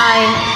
Bye.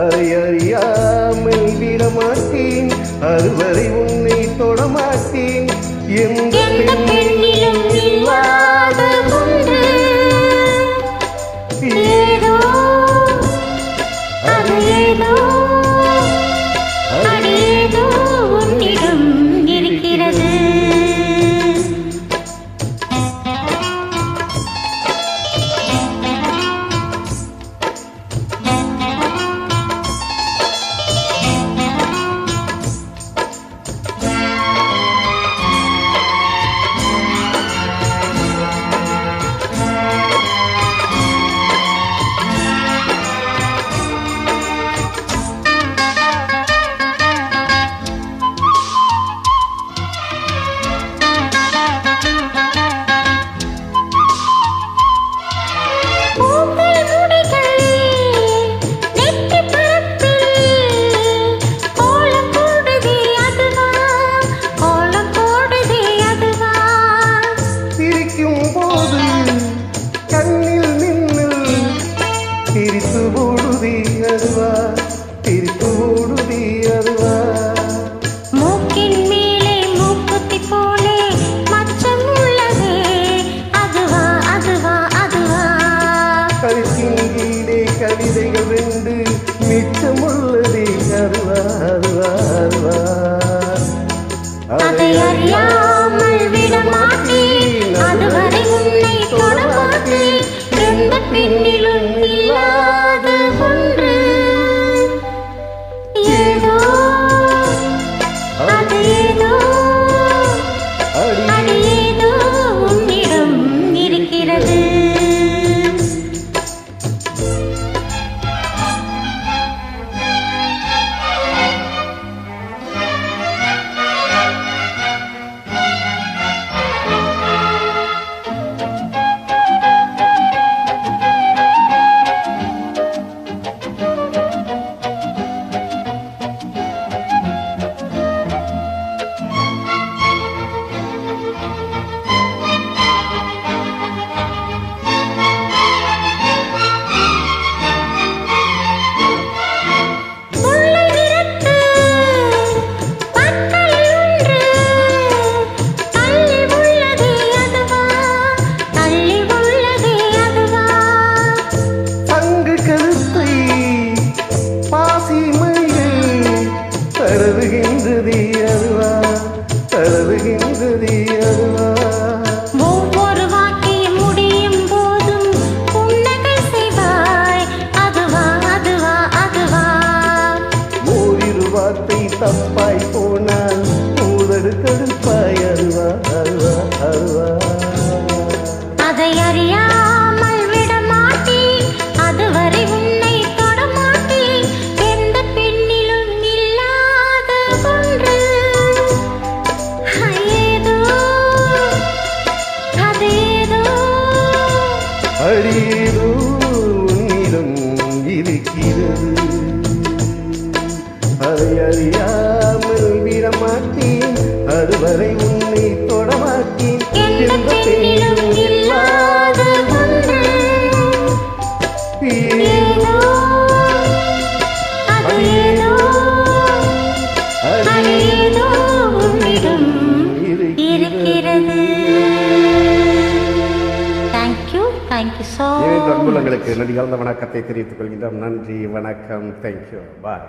அதை அறியாமல் விடமாட்டேன் அதுவரை உன்னை தொடமாட்டேன் எந்த ತಿರಿಸು ಬೂಡುದಿ ಅಲ್ವಾ ತಿರಿಸು ಬೂಡುದಿ ಅಲ್ವಾ தழுவுகின்றது அதுவா தழுவுகின்றது அதுவா. தப்பாய் போனால் மூதடு கடுப்பாய் அருவா அருவா அருவா. அதை அறியா வழியேதோ உன்னிடம் இருக்கிறது அதை அறியாமல் விடமாட்டேன் அதுவரை தேங்க்யூ சார் இணைந்த அன்புலங்களுக்கு நடிகழ்ந்த வணக்கத்தை தெரிவித்துக் கொள்கின்றோம். நன்றி வணக்கம். Thank you bye